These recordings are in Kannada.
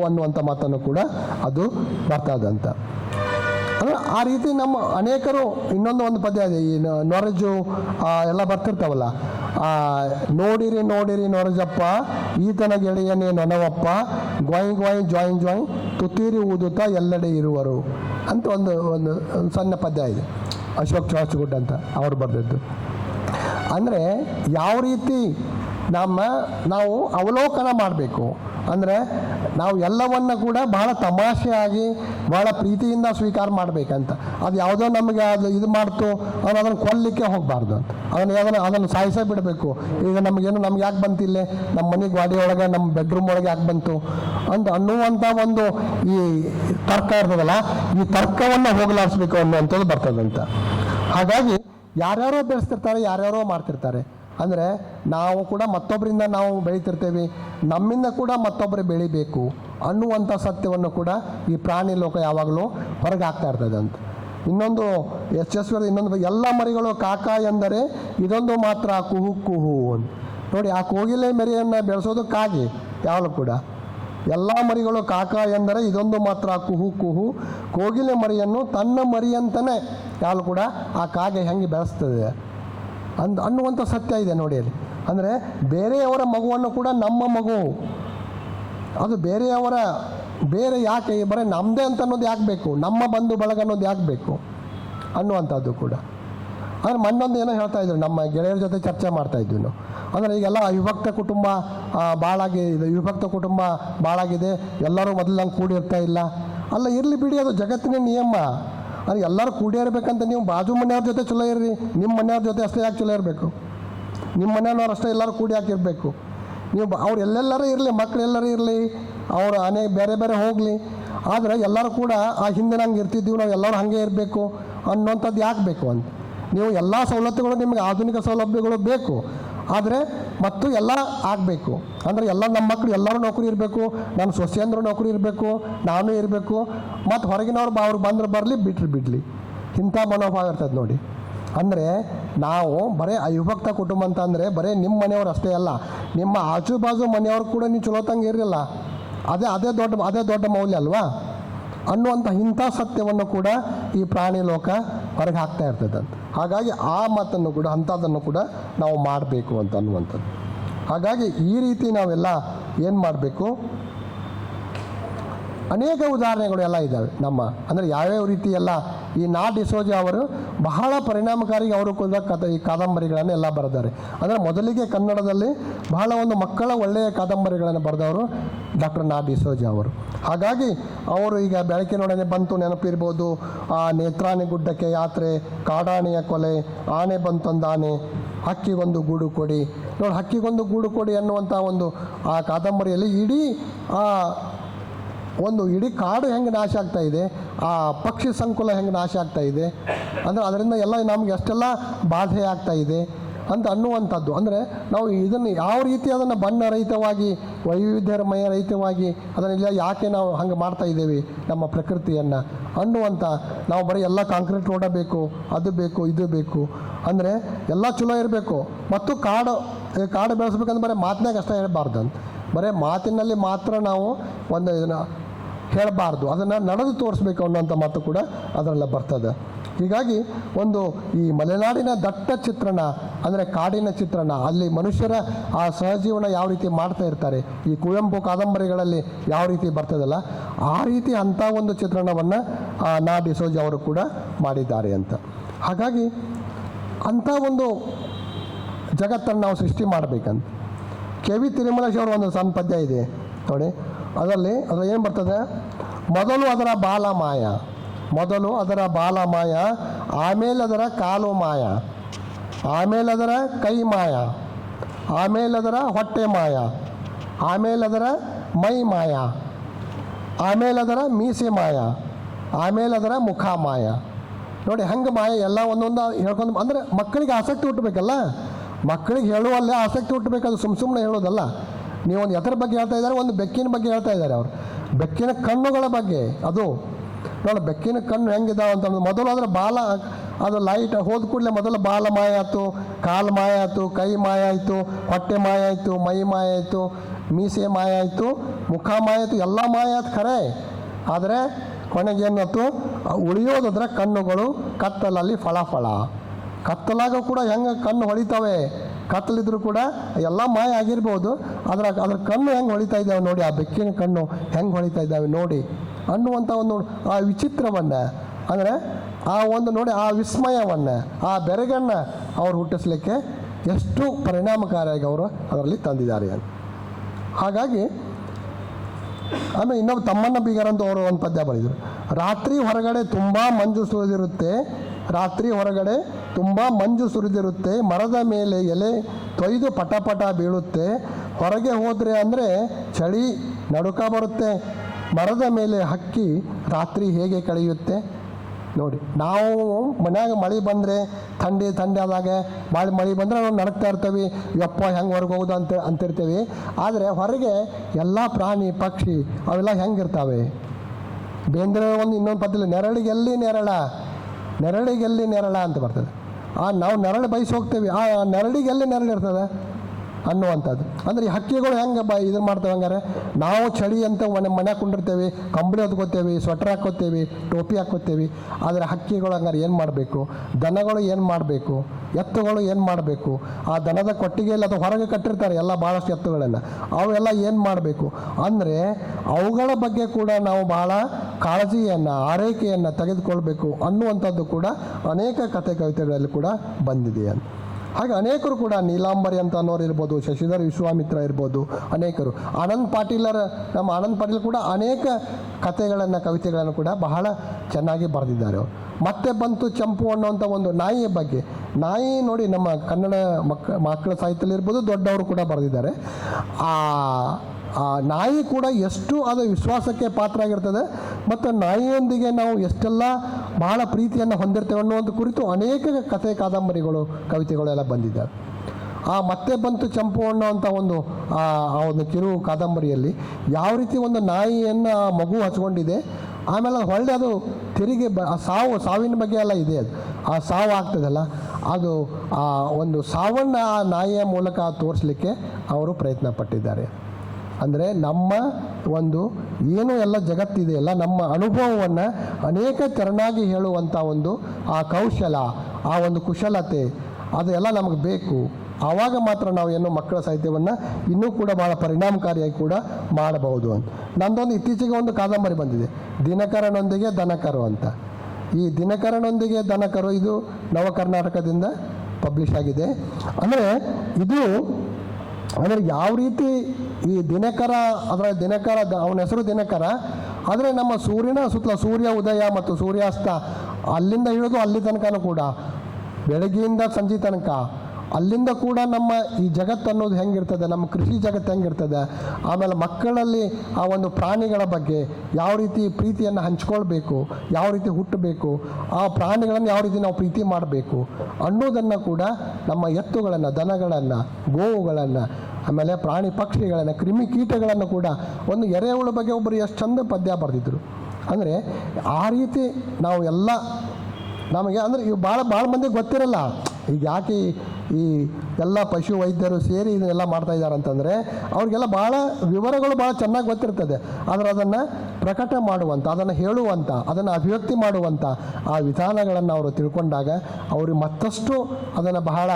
ಅನ್ನುವಂಥ ಮಾತನ್ನು ಕೂಡ ಅದು ಬರ್ತದಂತ. ಆ ರೀತಿ ನಮ್ಮ ಅನೇಕರು ಇನ್ನೊಂದು ಒಂದು ಪದ್ಯ ಇದೆ ಈ ನೊರಜು ಎಲ್ಲ ಬರ್ತಿರ್ತಾವಲ್ಲ. ಆ, ನೋಡಿರಿ ನೋಡಿರಿ ನೊರಜಪ್ಪ ಈತನ ಗೆಳೆಯನೇ ನೊನವಪ್ಪ ಗ್ವಾಯ್ ಗ್ವಾಯ್ ಜಾಯಿನ್ ಜಾಯಿನ್ ತುತ್ತೀರಿ ಊದುತ್ತಾ ಎಲ್ಲೆಡೆ ಇರುವರು ಅಂತ ಒಂದು ಒಂದು ಒಂದು ಸಣ್ಣ ಪದ್ಯ ಇದೆ. ಅಶೋಕ್ ಚಾಚಗುಡ್ ಅಂತ ಅವರು ಬರೆದದ್ದು. ಅಂದರೆ ಯಾವ ರೀತಿ ನಮ್ಮ ನಾವು ಅವಲೋಕನ ಮಾಡಬೇಕು ಅಂದರೆ ನಾವು ಎಲ್ಲವನ್ನ ಕೂಡ ಬಹಳ ತಮಾಷೆಯಾಗಿ, ಬಹಳ ಪ್ರೀತಿಯಿಂದ ಸ್ವೀಕಾರ ಮಾಡಬೇಕಂತ. ಅದು ಯಾವುದೋ ನಮಗೆ ಅದು ಇದು ಮಾಡ್ತು, ಅವ್ನು ಅದನ್ನು ಕೊಲ್ಲಲಿಕ್ಕೆ ಹೋಗಬಾರ್ದು ಅಂತ. ಅದನ್ನು ಅದನ್ನು ಅದನ್ನು ಸಾಯಿಸೇ ಬಿಡಬೇಕು. ಈಗ ನಮಗೇನು, ನಮ್ಗೆ ಯಾಕೆ ಬಂತಿಲ್ಲ ನಮ್ಮ ಮನೆ ಗಾಡಿ ಒಳಗೆ ನಮ್ಮ ಬೆಡ್ರೂಮ್ ಒಳಗೆ ಯಾಕೆ ಬಂತು? ಅಂತ ಅನ್ನುವಂಥ ಒಂದು ಈ ತರ್ಕ ಇರ್ತದಲ್ಲ, ಈ ತರ್ಕವನ್ನು ಹೋಗಲಾಡಿಸ್ಬೇಕು ಅನ್ನುವಂಥದ್ದು ಬರ್ತದಂತ. ಹಾಗಾಗಿ ಯಾರ್ಯಾರೋ ಬೆಳೆಸ್ತಿರ್ತಾರೆ, ಯಾರ್ಯಾರೋ ಮಾಡ್ತಿರ್ತಾರೆ. ಅಂದರೆ ನಾವು ಕೂಡ ಮತ್ತೊಬ್ಬರಿಂದ ನಾವು ಬೆಳಿತಿರ್ತೇವೆ, ನಮ್ಮಿಂದ ಕೂಡ ಮತ್ತೊಬ್ಬರು ಬೆಳಿಬೇಕು ಅನ್ನುವಂಥ ಸತ್ಯವನ್ನು ಕೂಡ ಈ ಪ್ರಾಣಿ ಲೋಕ ಯಾವಾಗಲೂ ಹೊರಗೆ ಹಾಕ್ತಾ ಇರ್ತದೆ ಅಂತ. ಇನ್ನೊಂದು ಯಶಸ್ವಿ ಇನ್ನೊಂದು ಎಲ್ಲ ಮರಿಗಳು ಕಾಕ ಎಂದರೆ ಇದೊಂದು ಮಾತ್ರ ಕುಹು ಕುಹು ಅಂತ. ನೋಡಿ, ಆ ಕೋಗಿಲೆ ಮರಿಯನ್ನು ಬೆಳೆಸೋದು ಕಾಗೆ ಯಾವಾಗಲೂ ಕೂಡ. ಎಲ್ಲ ಮರಿಗಳು ಕಾಕ ಎಂದರೆ ಇದೊಂದು ಮಾತ್ರ ಕುಹು ಕುಹು, ಕೋಗಿಲೆ ಮರಿಯನ್ನು ತನ್ನ ಮರಿಯಂತನೇ ಯಾವಾಗಲೂ ಕೂಡ ಆ ಕಾಗೆ ಹೆಂಗೆ ಬೆಳೆಸ್ತದೆ. ಅಂದ್ ಅನ್ನುವಂಥ ಸತ್ಯ ಇದೆ ನೋಡಿ ಅಲ್ಲಿ ಅಂದರೆ ಬೇರೆಯವರ ಮಗುವನ್ನು ಕೂಡ ನಮ್ಮ ಮಗು. ಅದು ಬೇರೆಯವರ, ಬೇರೆ ಯಾಕೆ ಬರೀ ನಮ್ಮದೇ ಅಂತ ಅನ್ನೋದು ಯಾಕೆ ಬೇಕು? ನಮ್ಮ ಬಂಧು ಬಳಗ ಅನ್ನೋದು ಯಾಕೆ ಬೇಕು? ಅನ್ನುವಂಥದ್ದು ಕೂಡ. ಆದರೆ ಮಣ್ಣೊಂದು ಏನೋ ಹೇಳ್ತಾ ಇದ್ರು ನಮ್ಮ ಗೆಳೆಯರ ಜೊತೆ ಚರ್ಚೆ ಮಾಡ್ತಾ ಇದ್ವಿ ನಾವು. ಅಂದರೆ ಈಗೆಲ್ಲ ವಿಭಕ್ತ ಕುಟುಂಬ ಭಾಳಾಗಿ ಇದೆ ವಿಭಕ್ತ ಕುಟುಂಬ ಭಾಳಾಗಿದೆ ಎಲ್ಲರೂ ಮೊದಲು ಕೂಡಿರ್ತಾ ಇಲ್ಲ. ಅಲ್ಲ, ಇರಲಿ ಬಿಡಿ, ಅದು ಜಗತ್ತಿನ ನಿಯಮ. ಅದು ಎಲ್ಲರೂ ಕೂಡಿ ಇರಬೇಕಂತ ನೀವು ಬಾಜು ಮನೆಯವ್ರ ಜೊತೆ ಚಲೋ ಇರ್ರಿ, ನಿಮ್ಮ ಮನೆಯವ್ರ ಜೊತೆ ಅಷ್ಟೇ ಯಾಕೆ ಚಲೋ ಇರಬೇಕು? ನಿಮ್ಮ ಮನೆಯವ್ರು ಅಷ್ಟೇ ಎಲ್ಲರೂ ಕೂಡಿ ಹಾಕಿರಬೇಕು ನೀವು ಅವ್ರು ಎಲ್ಲೆಲ್ಲರೂ ಇರಲಿ ಮಕ್ಕಳು ಎಲ್ಲರೂ ಇರಲಿ, ಅವರು ಅನೇಕ ಬೇರೆ ಬೇರೆ ಹೋಗಲಿ, ಆದರೆ ಎಲ್ಲರೂ ಕೂಡ ಆ ಹಿಂದಿನ ನಂಗೆ ಇರ್ತಿದ್ದೀವಿ, ನಾವು ಎಲ್ಲರೂ ಹಾಗೆ ಇರಬೇಕು ಅನ್ನೋಂಥದ್ದು ಯಾಕೆ ಬೇಕು ಅಂತ? ನೀವು ಎಲ್ಲ ಸವಲತ್ತುಗಳು ನಿಮಗೆ ಆಧುನಿಕ ಸೌಲಭ್ಯಗಳು ಬೇಕು. ಆದರೆ ಮತ್ತು ಎಲ್ಲ ಆಗಬೇಕು. ಅಂದರೆ ಎಲ್ಲ ನಮ್ಮ ಮಕ್ಕಳು ಎಲ್ಲರೂ ನೌಕರಿ ಇರಬೇಕು ನಮ್ಮ ಸೊಸೆಯಂದ್ರು ನೌಕರಿ ಇರಬೇಕು, ನಾನು ಇರಬೇಕು, ಮತ್ತು ಹೊರಗಿನವ್ರು ಬಾ ಅವ್ರು ಬಂದ್ರೆ ಬರಲಿ, ಬಿಟ್ರು ಬಿಡಲಿ. ಇಂಥ ಮನೋಭಾವ ಇರ್ತದೆ ನೋಡಿ. ಅಂದರೆ ನಾವು ಬರೀ ಅವಿಭಕ್ತ ಕುಟುಂಬ ಅಂತ ಅಂದರೆ ಬರೀ ನಿಮ್ಮ ಮನೆಯವ್ರು ಅಷ್ಟೇ ಅಲ್ಲ, ನಿಮ್ಮ ಆಜು ಬಾಜು ಮನೆಯವ್ರು ಕೂಡ ನೀವು ಚಲೋತಂಗೆ ಇರಲಿಲ್ಲ. ಅದೇ ಅದೇ ದೊಡ್ಡ ಅದೇ ದೊಡ್ಡ ಮೌಲ್ಯ ಅಲ್ವಾ? ಅನ್ನುವಂಥ ಇಂಥ ಸತ್ಯವನ್ನು ಕೂಡ ಈ ಪ್ರಾಣಿ ಲೋಕ ಹೊರಗೆ ಹಾಕ್ತಾ ಇರ್ತದೆ ಅಂತ ಹಾಗಾಗಿ ಆ ಮಾತನ್ನು ಕೂಡ, ಅಂಥದ್ದನ್ನು ಕೂಡ ನಾವು ಮಾಡಬೇಕು ಅಂತ ಅನ್ನುವಂಥದ್ದು. ಹಾಗಾಗಿ ಈ ರೀತಿ ನಾವೆಲ್ಲ ಏನು ಮಾಡಬೇಕು? ಅನೇಕ ಉದಾಹರಣೆಗಳು ಎಲ್ಲ ಇದ್ದಾವೆ. ನಮ್ಮ, ಅಂದರೆ ಯಾವ್ಯಾವ ರೀತಿ ಈ ನಾ ಡಿಸೋಜ ಅವರು ಬಹಳ ಪರಿಣಾಮಕಾರಿ ಅವರು ಕೂಡ ಕಥ, ಈ ಕಾದಂಬರಿಗಳನ್ನು ಎಲ್ಲ ಬರೆದಾರೆ ಅಂದರೆ ಮೊದಲಿಗೆ ಕನ್ನಡದಲ್ಲಿ ಬಹಳ ಒಂದು ಮಕ್ಕಳ ಒಳ್ಳೆಯ ಕಾದಂಬರಿಗಳನ್ನು ಬರೆದವರು ಡಾಕ್ಟರ್ ನಾ ಡಿಸೋಜ ಅವರು. ಹಾಗಾಗಿ ಅವರು ಈಗ ಬೆಳಕಿನೊಡನೆ ಬಂತು ನೆನಪಿರ್ಬೋದು, ಆ ನೇತ್ರಾಣಿ ಗುಡ್ಡಕ್ಕೆ ಯಾತ್ರೆ ಕಾಡಾಣೆಯ ಕೊಲೆ, ಆನೆ ಬಂತಂದಾನೆ ಹಕ್ಕಿಗೊಂದು ಗೂಡು ಕೊಡಿ. ನೋಡಿ ಹಕ್ಕಿಗೊಂದು ಗೂಡು ಕೊಡಿ ಅನ್ನುವಂಥ ಒಂದು ಆ ಕಾದಂಬರಿಯಲ್ಲಿ ಇಡೀ ಆ ಒಂದು ಇಡೀ ಕಾಡು ಹೆಂಗೆ ನಾಶ ಆಗ್ತಾ ಇದೆ, ಆ ಪಕ್ಷಿ ಸಂಕುಲ ಹೆಂಗೆ ನಾಶ ಆಗ್ತಾ ಇದೆ, ಅಂದರೆ ಅದರಿಂದ ಎಲ್ಲ ನಮ್ಗೆ ಎಷ್ಟೆಲ್ಲ ಬಾಧೆ ಆಗ್ತಾ ಇದೆ ಅಂತ ಅನ್ನುವಂಥದ್ದು. ಅಂದರೆ ನಾವು ಇದನ್ನು ಯಾವ ರೀತಿ ಅದನ್ನು ಬಣ್ಣ ರಹಿತವಾಗಿ ವೈವಿಧ್ಯಮಯ ರಹಿತವಾಗಿ ಅದನ್ನೆಲ್ಲ ಯಾಕೆ ನಾವು ಹಂಗೆ ಮಾಡ್ತಾ ಇದ್ದೇವೆ, ನಮ್ಮ ಪ್ರಕೃತಿಯನ್ನು ಅನ್ನುವಂಥ ನಾವು ಬರೀ ಎಲ್ಲ ಕಾಂಕ್ರೀಟ್ ರೋಡ ಬೇಕು, ಅದು ಬೇಕು, ಇದು ಬೇಕು. ಅಂದರೆ ಎಲ್ಲ ಚಲೋ ಇರಬೇಕು. ಮತ್ತು ಕಾಡು ಕಾಡು ಬೆಳೆಸ್ಬೇಕಂದ್ರೆ ಬರೀ ಮಾತಿನಾಗ ಅಷ್ಟೇ ಹೇಳಬಾರ್ದು ಅಂತ. ಬರೀ ಮಾತಿನಲ್ಲಿ ಮಾತ್ರ ನಾವು ಒಂದು ಇದನ್ನು ಹೇಳಬಾರ್ದು ಅದನ್ನು ನಡೆದು ತೋರಿಸ್ಬೇಕು ಅನ್ನೋಂಥ ಮಾತು ಕೂಡ ಅದರಲ್ಲ ಬರ್ತದೆ. ಹೀಗಾಗಿ ಒಂದು ಈ ಮಲೆನಾಡಿನ ದಟ್ಟ ಚಿತ್ರಣ ಅಂದರೆ ಕಾಡಿನ ಚಿತ್ರಣ, ಅಲ್ಲಿ ಮನುಷ್ಯರ ಆ ಸಹಜೀವನ ಯಾವ ರೀತಿ ಮಾಡ್ತಾ ಇರ್ತಾರೆ, ಈ ಕುವೆಂಪು ಕಾದಂಬರಿಗಳಲ್ಲಿ ಯಾವ ರೀತಿ ಬರ್ತದಲ್ಲ, ಆ ರೀತಿ ಅಂಥ ಒಂದು ಚಿತ್ರಣವನ್ನು ನಾ ಡಿಸೋಜ್ ಅವರು ಕೂಡ ಮಾಡಿದ್ದಾರೆ ಅಂತ. ಹಾಗಾಗಿ ಅಂಥ ಒಂದು ಜಗತ್ತನ್ನು ನಾವು ಸೃಷ್ಟಿ ಮಾಡಬೇಕಂತ. ಕೆ ವಿ ತಿರುಮಲೇಶ್ ಅವರು ಒಂದು ಸಂಪದ್ಯ ಪದ್ಯ ಇದೆ, ನೋಡಿ. ಅದರಲ್ಲಿ ಅದು ಏನು ಬರ್ತದೆ? ಮೊದಲು ಅದರ ಬಾಲ ಮಾಯ ಮೊದಲು ಅದರ ಬಾಲ ಮಾಯ ಆಮೇಲೆ ಅದರ ಕಾಲು ಮಾಯ, ಆಮೇಲೆ ಅದರ ಕೈ ಮಾಯ, ಆಮೇಲೆ ಅದರ ಹೊಟ್ಟೆ ಮಾಯ, ಆಮೇಲೆ ಅದರ ಮೈ ಮಾಯ, ಆಮೇಲೆ ಅದರ ಮೀಸೆ ಮಾಯ, ಆಮೇಲೆ ಅದರ ಮುಖ ಮಾಯ. ನೋಡಿ, ಹಂಗೆ ಮಾಯ ಎಲ್ಲ ಒಂದೊಂದು ಹೇಳ್ಕೊಂಡು ಅಂದರೆ ಮಕ್ಕಳಿಗೆ ಆಸಕ್ತಿ ಹುಟ್ಟಬೇಕಲ್ಲ? ಮಕ್ಕಳಿಗೆ ಹೇಳುವಲ್ಲೇ ಆಸಕ್ತಿ ಹುಟ್ಟಬೇಕು ಅದು ಸುಮ್ಮ ಸುಮ್ಮನೆ ಹೇಳೋದಲ್ಲ. ನೀವು ಒಂದು ಎದರ ಬಗ್ಗೆ ಹೇಳ್ತಾ ಇದ್ದಾರೆ, ಒಂದು ಬೆಕ್ಕಿನ ಬಗ್ಗೆ ಹೇಳ್ತಾ ಇದ್ದಾರೆ ಅವರು. ಬೆಕ್ಕಿನ ಕಣ್ಣುಗಳ ಬಗ್ಗೆ, ಅದು. ನೋಡ, ಬೆಕ್ಕಿನ ಕಣ್ಣು ಹೆಂಗಿದಾವ ಅಂತಂದ್ರೆ ಮೊದಲು ಅದರ ಬಾಲ, ಅದು ಲೈಟ್ ಹೋದ ಕೂಡಲೇ ಮೊದಲು ಬಾಲ ಮಾಯ ಆಯಿತು, ಕಾಲು ಮಾಯ ಆಯಿತು, ಕೈ ಮಾಯ ಆಯಿತು, ಹೊಟ್ಟೆ ಮಾಯ ಆಯಿತು, ಮೈ ಮಾಯ ಆಯಿತು, ಮೀಸೆ ಮಾಯ ಆಯಿತು, ಮುಖ ಮಾಯ ಆಯಿತು, ಎಲ್ಲ ಮಾಯ ಆಯ್ತು ಖರೆ. ಆದರೆ ಕೊನೆಗೇನಾಯ್ತು ಉಳಿಯೋದಾದ್ರೆ ಕಣ್ಣುಗಳು ಕತ್ತಲಲ್ಲಿ ಫಳ ಫಳ ಕತ್ತಲಾಗ ಕೂಡ ಹೆಂಗೆ ಕಣ್ಣು ಹೊಳಿತಾವೆ? ಕತ್ತಲಿದ್ರು ಕೂಡ ಎಲ್ಲ ಮಾಯ ಆಗಿರ್ಬೋದು. ಅದರ, ಅದ್ರ ಕಣ್ಣು ಹೆಂಗೆ ಹೊಳಿತಾ ಇದ್ದಾವೆ ನೋಡಿ, ಆ ಬೆಕ್ಕಿನ ಕಣ್ಣು ಹೆಂಗೆ ಹೊಳಿತಾ ಇದ್ದಾವೆ ನೋಡಿ. ಅನ್ನುವಂಥ ಒಂದು ಆ ವಿಚಿತ್ರವನ್ನು, ಅಂದರೆ ಆ ಒಂದು ನೋಡಿ, ಆ ವಿಸ್ಮಯವನ್ನು, ಆ ಬೆರಗನ್ನು ಅವ್ರು ಹುಟ್ಟಿಸ್ಲಿಕ್ಕೆ ಎಷ್ಟು ಪರಿಣಾಮಕಾರಿಯಾಗಿ ಅವರು ಅದರಲ್ಲಿ ತಂದಿದ್ದಾರೆ ಹಾಗಾಗಿ ಆಮೇಲೆ ಇನ್ನೊಬ್ಬ ತಮ್ಮನ್ನ ಬೀಗರಂತ ಅವರು ಒಂದು ಪದ್ಯ ಬರೆದರು. ರಾತ್ರಿ ಹೊರಗಡೆ ತುಂಬ ಮಂಜು ಸುಳಿದಿರುತ್ತೆ ರಾತ್ರಿ ಹೊರಗಡೆ ತುಂಬ ಮಂಜು ಸುರಿದಿರುತ್ತೆ, ಮರದ ಮೇಲೆ ಎಲೆ ತೊಯ್ದು ಪಟ ಪಟ ಬೀಳುತ್ತೆ. ಹೊರಗೆ ಹೋದರೆ ಅಂದರೆ ಚಳಿ ನಡುಕ ಬರುತ್ತೆ. ಮರದ ಮೇಲೆ ಹಕ್ಕಿ ರಾತ್ರಿ ಹೇಗೆ ಕಳೆಯುತ್ತೆ ನೋಡಿ. ನಾವು ಮನ್ಯಾಗ ಮಳೆ ಬಂದರೆ ಥಂಡಿ ಥಂಡಿ ಆದಾಗ ಭಾಳ ಮಳೆ ಬಂದರೆ ನಾವು ನಡಕ್ತಾ ಇರ್ತೀವಿ. ಯಪ್ಪ, ಹೆಂಗೆ ಹೊರಗೆ ಹೋಗೋದು ಅಂತ ಅಂತಿರ್ತೀವಿ. ಆದರೆ ಹೊರಗೆ ಎಲ್ಲ ಪ್ರಾಣಿ, ಪಕ್ಷಿ ಅವೆಲ್ಲ ಹೆಂಗಿರ್ತಾವೆ? ಬೇಂದ್ರೆ ಒಂದು ಇನ್ನೊಂದು ಪದ್ಧತಿ ನೆರಳಿಗೆಲ್ಲಿ ನೆರಳ ನೆರಳಿಗೆಲ್ಲಿ ನೆರಳ ಅಂತ ಬರ್ತದೆ. ಆ, ನಾವು ನೆರಳು ಬಯಸಿ ಹೋಗ್ತೇವೆ. ಆ, ನೆರಳಿಗೆ ಎಲ್ಲಿ ನೆರಳು ಇರ್ತದೆ? ಅನ್ನುವಂಥದ್ದು. ಅಂದರೆ ಈ ಹಕ್ಕಿಗಳು ಹೆಂಗೆ ಬ ಇದು ಮಾಡ್ತೇವೆ ಹಂಗಾರೆ? ನಾವು ಚಳಿ ಅಂತ ಮನೆ ಮನೆ ಕುಂಡಿರ್ತೇವೆ ಕಂಬಳಿ ಹೊದ್ಕೋತೇವೆ ಸ್ವೆಟ್ರ್ ಹಾಕೋತೇವೆ ಟೋಪಿ ಹಾಕೋತೇವೆ ಆದರೆ ಹಕ್ಕಿಗಳು ಹಂಗಾರೆ ಏನು ಮಾಡಬೇಕು? ದನಗಳು ಏನು ಮಾಡಬೇಕು? ಎತ್ತುಗಳು ಏನು ಮಾಡಬೇಕು? ಆ ದನದ ಕೊಟ್ಟಿಗೆಯಲ್ಲಿ ಅಥವಾ ಹೊರಗೆ ಕಟ್ಟಿರ್ತಾರೆ, ಎಲ್ಲ ಭಾಳಷ್ಟು ಎತ್ತುಗಳನ್ನು. ಅವೆಲ್ಲ ಏನು ಮಾಡಬೇಕು? ಅಂದರೆ ಅವುಗಳ ಬಗ್ಗೆ ಕೂಡ ನಾವು ಬಹಳ ಕಾಳಜಿಯನ್ನು, ಆರೈಕೆಯನ್ನು ತೆಗೆದುಕೊಳ್ಬೇಕು ಅನ್ನುವಂಥದ್ದು ಕೂಡ ಅನೇಕ ಕತೆ ಕವಿತೆಗಳಲ್ಲಿ ಕೂಡ ಬಂದಿದೆ ಅಂತ ಹಾಗೆ ಅನೇಕರು ಕೂಡ ನೀಲಾಂಬರಿ ಅಂತ ಅನ್ನೋರು ಇರ್ಬೋದು, ಶಶಿಧರ್ ವಿಶ್ವಾಮಿತ್ರ ಇರ್ಬೋದು, ಅನೇಕರು. ಆನಂದ್ ಪಾಟೀಲರ, ನಮ್ಮ ಆನಂದ್ ಪಾಟೀಲ್ ಕೂಡ ಅನೇಕ ಕಥೆಗಳನ್ನು, ಕವಿತೆಗಳನ್ನು ಕೂಡ ಬಹಳ ಚೆನ್ನಾಗಿ ಬರೆದಿದ್ದಾರೆ. ಮತ್ತೆ ಬಂತು ಚಂಪು ಅನ್ನೋಂಥ ಒಂದು ನಾಯಿಯ ಬಗ್ಗೆ. ನಾಯಿ ನೋಡಿ ನಮ್ಮ ಕನ್ನಡ ಮಕ್, ಮಕ್ಕಳ ಸಾಹಿತ್ಯದಲ್ಲಿ ಇರ್ಬೋದು, ದೊಡ್ಡವರು ಕೂಡ ಬರೆದಿದ್ದಾರೆ. ಆ ಆ ನಾಯಿ ಕೂಡ ಎಷ್ಟು ಅದು ವಿಶ್ವಾಸಕ್ಕೆ ಪಾತ್ರ ಆಗಿರ್ತದೆ ಮತ್ತು ನಾಯಿಯೊಂದಿಗೆ ನಾವು ಎಷ್ಟೆಲ್ಲ ಬಹಳ ಪ್ರೀತಿಯನ್ನು ಹೊಂದಿರ್ತೇವೆ ಅನ್ನುವಂಥ ಕುರಿತು ಅನೇಕ ಕಥೆ ಕಾದಂಬರಿಗಳು, ಕವಿತೆಗಳೆಲ್ಲ ಬಂದಿದ್ದಾರೆ ಆ ಮತ್ತೆ ಬಂತು ಚಂಪು ಅನ್ನೋವಂಥ ಒಂದು, ಆ ಆ ಒಂದು ಕಿರು ಕಾದಂಬರಿಯಲ್ಲಿ ಯಾವ ರೀತಿ ಒಂದು ನಾಯಿಯನ್ನು ಆ ಮಗು ಹಚ್ಕೊಂಡಿದೆ, ಆಮೇಲೆ ಅದು ಹೊಳ್ಳೆ ಅದು ತೆರಿಗೆ ಬ, ಆ ಸಾವು, ಸಾವಿನ ಬಗ್ಗೆ ಎಲ್ಲ ಇದೆ ಅದು. ಆ ಸಾವು ಆಗ್ತದಲ್ಲ, ಅದು ಆ ಒಂದು ಸಾವನ್ನು ಆ ನಾಯಿಯ ಮೂಲಕ ತೋರಿಸಲಿಕ್ಕೆ ಅವರು ಪ್ರಯತ್ನ ಪಟ್ಟಿದ್ದಾರೆ. ಅಂದರೆ ನಮ್ಮ ಒಂದು ಏನು ಎಲ್ಲ ಜಗತ್ತಿದೆಯಲ್ಲ ನಮ್ಮ ಅನುಭವವನ್ನು ಅನೇಕ ತೆರನಾಗಿ ಹೇಳುವಂಥ ಒಂದು ಆ ಕೌಶಲ, ಆ ಒಂದು ಕುಶಲತೆ, ಅದೆಲ್ಲ ನಮಗೆ ಬೇಕು. ಆವಾಗ ಮಾತ್ರ ನಾವು ಏನು ಮಕ್ಕಳ ಸಾಹಿತ್ಯವನ್ನು ಇನ್ನೂ ಕೂಡ ಭಾಳ ಪರಿಣಾಮಕಾರಿಯಾಗಿ ಕೂಡ ಮಾಡಬಹುದು ಅಂತ. ನಂದೊಂದು ಇತ್ತೀಚೆಗೆ ಒಂದು ಕಾದಂಬರಿ ಬಂದಿದೆ, ದಿನಕರನೊಂದಿಗೆ ದನಕರು ಅಂತ. ಈ ದಿನಕರನೊಂದಿಗೆ ದನಕರು ಇದು ನವ ಕರ್ನಾಟಕದಿಂದ ಪಬ್ಲಿಷ್ ಆಗಿದೆ. ಅಂದರೆ ಇದು, ಅಂದರೆ ಯಾವ ರೀತಿ ಈ ದಿನಕರ, ಅದರ ದಿನಕರ, ಅವನ ಹೆಸರು ದಿನಕರ, ಆದರೆ ನಮ್ಮ ಸೂರ್ಯನ ಸುತ್ತಲ ಸೂರ್ಯ ಉದಯ ಮತ್ತು ಸೂರ್ಯಾಸ್ತ, ಅಲ್ಲಿಂದ ಹಿಡಿದು ಅಲ್ಲಿ ತನಕನೂ ಕೂಡ, ಬೆಳಗ್ಗೆಯಿಂದ ಸಂಜೆ ತನಕ, ಅಲ್ಲಿಂದ ಕೂಡ ನಮ್ಮ ಈ ಜಗತ್ತು ಅನ್ನೋದು ಹೆಂಗಿರ್ತದೆ, ನಮ್ಮ ಕೃಷಿ ಜಗತ್ತು ಹೆಂಗಿರ್ತದೆ, ಆಮೇಲೆ ಮಕ್ಕಳಲ್ಲಿ ಆ ಒಂದು ಪ್ರಾಣಿಗಳ ಬಗ್ಗೆ ಯಾವ ರೀತಿ ಪ್ರೀತಿಯನ್ನು ಹಂಚ್ಕೊಳ್ಬೇಕು, ಯಾವ ರೀತಿ ಹುಟ್ಟಬೇಕು, ಆ ಪ್ರಾಣಿಗಳನ್ನು ಯಾವ ರೀತಿ ನಾವು ಪ್ರೀತಿ ಮಾಡಬೇಕು ಅನ್ನೋದನ್ನು ಕೂಡ ನಮ್ಮ ಎತ್ತುಗಳನ್ನು, ದನಗಳನ್ನು, ಗೋವುಗಳನ್ನು ಆಮೇಲೆ ಪ್ರಾಣಿ ಪಕ್ಷಿಗಳನ್ನು, ಕ್ರಿಮಿ ಕೀಟಗಳನ್ನು ಕೂಡ ಒಂದು ಎರೆಹುಳು ಬಗ್ಗೆ ಒಬ್ಬರು ಎಷ್ಟು ಚಂದ ಪದ್ಯ ಬರೆದಿದ್ರು. ಅಂದರೆ ಆ ರೀತಿ ನಾವು ಎಲ್ಲ ನಮಗೆ ಅಂದರೆ ಇವು ಭಾಳ ಭಾಳ ಮಂದಿಗೆ ಗೊತ್ತಿರಲ್ಲ. ಈಗ ಯಾಕೆ ಈ- ಎಲ್ಲ ಪಶು ವೈದ್ಯರು ಸೇರಿ ಇದನ್ನೆಲ್ಲ ಮಾಡ್ತಾ ಇದ್ದಾರೆ ಅಂತಂದರೆ ಅವ್ರಿಗೆಲ್ಲ ಭಾಳ ವಿವರಗಳು ಭಾಳ ಚೆನ್ನಾಗಿ ಗೊತ್ತಿರ್ತದೆ. ಆದರೆ ಅದನ್ನು ಪ್ರಕಟ ಮಾಡುವಂಥ ಅದನ್ನು ಹೇಳುವಂಥ ಅದನ್ನು ಅಭಿವ್ಯಕ್ತಿ ಮಾಡುವಂಥ ಆ ವಿಧಾನಗಳನ್ನು ಅವರು ತಿಳ್ಕೊಂಡಾಗ ಅವರು ಮತ್ತಷ್ಟು ಅದನ್ನು ಬಹಳ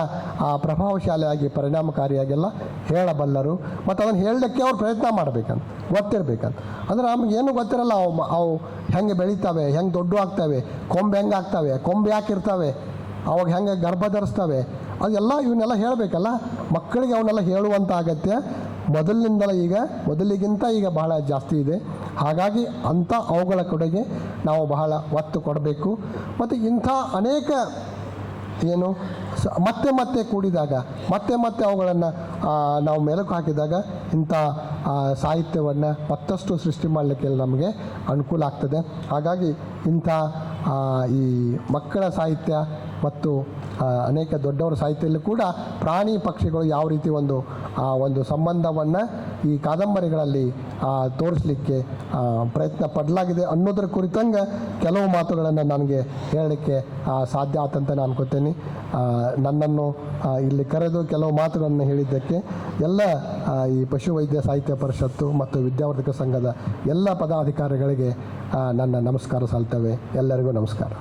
ಪ್ರಭಾವಶಾಲಿಯಾಗಿ, ಪರಿಣಾಮಕಾರಿಯಾಗೆಲ್ಲ ಹೇಳಬಲ್ಲರು. ಮತ್ತು ಅದನ್ನು ಹೇಳಲಿಕ್ಕೆ ಅವ್ರು ಪ್ರಯತ್ನ ಮಾಡಬೇಕಂತ, ಗೊತ್ತಿರ್ಬೇಕಂತ. ಅಂದ್ರೆ ನಮ್ಗೆ ಏನು ಗೊತ್ತಿರಲ್ಲ, ಅವು ಅವು ಹೆಂಗೆ ಬೆಳೀತಾವೆ, ಹೆಂಗೆ ದೊಡ್ಡ ಆಗ್ತವೆ, ಕೊಂಬೆ ಹೆಂಗೆ ಆಗ್ತವೆ, ಕೊಂಬೆ ಯಾಕೆ ಇರ್ತವೆ, ಅವಾಗ ಹೆಂಗೆ ಗರ್ಭ ಧರಿಸ್ತವೆ, ಅದೆಲ್ಲ ಇವನ್ನೆಲ್ಲ ಹೇಳಬೇಕಲ್ಲ. ಮಕ್ಕಳಿಗೆ ಅವನ್ನೆಲ್ಲ ಹೇಳುವಂಥ ಅಗತ್ಯ ಮೊದಲಿನಿಂದಲೇ ಈಗ, ಮೊದಲಿಗಿಂತ ಈಗ ಬಹಳ ಜಾಸ್ತಿ ಇದೆ. ಹಾಗಾಗಿ ಅಂಥ ಅವುಗಳ ಕಡೆಗೆ ನಾವು ಬಹಳ ಒತ್ತು ಕೊಡಬೇಕು. ಮತ್ತು ಇಂಥ ಅನೇಕ ಏನು ಮತ್ತೆ ಮತ್ತೆ ಕೂಡಿದಾಗ, ಮತ್ತೆ ಮತ್ತೆ ಅವುಗಳನ್ನು ನಾವು ಮೆಲುಕು ಹಾಕಿದಾಗ ಇಂಥ ಸಾಹಿತ್ಯವನ್ನು ಮತ್ತಷ್ಟು ಸೃಷ್ಟಿ ಮಾಡಲಿಕ್ಕೆ ನಮಗೆ ಅನುಕೂಲ ಆಗ್ತದೆ. ಹಾಗಾಗಿ ಇಂಥ ಈ ಮಕ್ಕಳ ಸಾಹಿತ್ಯ ಮತ್ತು ಅನೇಕ ದೊಡ್ಡವರ ಸಾಹಿತ್ಯದಲ್ಲೂ ಕೂಡ ಪ್ರಾಣಿ ಪಕ್ಷಿಗಳು ಯಾವ ರೀತಿ ಒಂದು ಆ, ಒಂದು ಸಂಬಂಧವನ್ನು ಈ ಕಾದಂಬರಿಗಳಲ್ಲಿ ತೋರಿಸಲಿಕ್ಕೆ ಪ್ರಯತ್ನ ಪಡಲಾಗಿದೆ ಅನ್ನೋದ್ರ ಕುರಿತಂಗೆ ಕೆಲವು ಮಾತುಗಳನ್ನು ನನಗೆ ಹೇಳಲಿಕ್ಕೆ ಸಾಧ್ಯ ಆತಂತ ನಾನು ಅನ್ಕೋತೇನೆ. ನನ್ನನ್ನು ಇಲ್ಲಿ ಕರೆದು ಕೆಲವು ಮಾತುಗಳನ್ನು ಹೇಳಿದ್ದಕ್ಕೆ ಎಲ್ಲ ಈ ಪಶುವೈದ್ಯ ಸಾಹಿತ್ಯ ಪರಿಷತ್ತು ಮತ್ತು ವಿದ್ಯಾವರ್ಧಕ ಸಂಘದ ಎಲ್ಲ ಪದಾಧಿಕಾರಿಗಳಿಗೆ ನನ್ನ ನಮಸ್ಕಾರ ಸಲ್ತವೆ. ಎಲ್ಲರಿಗೂ ನಮಸ್ಕಾರ.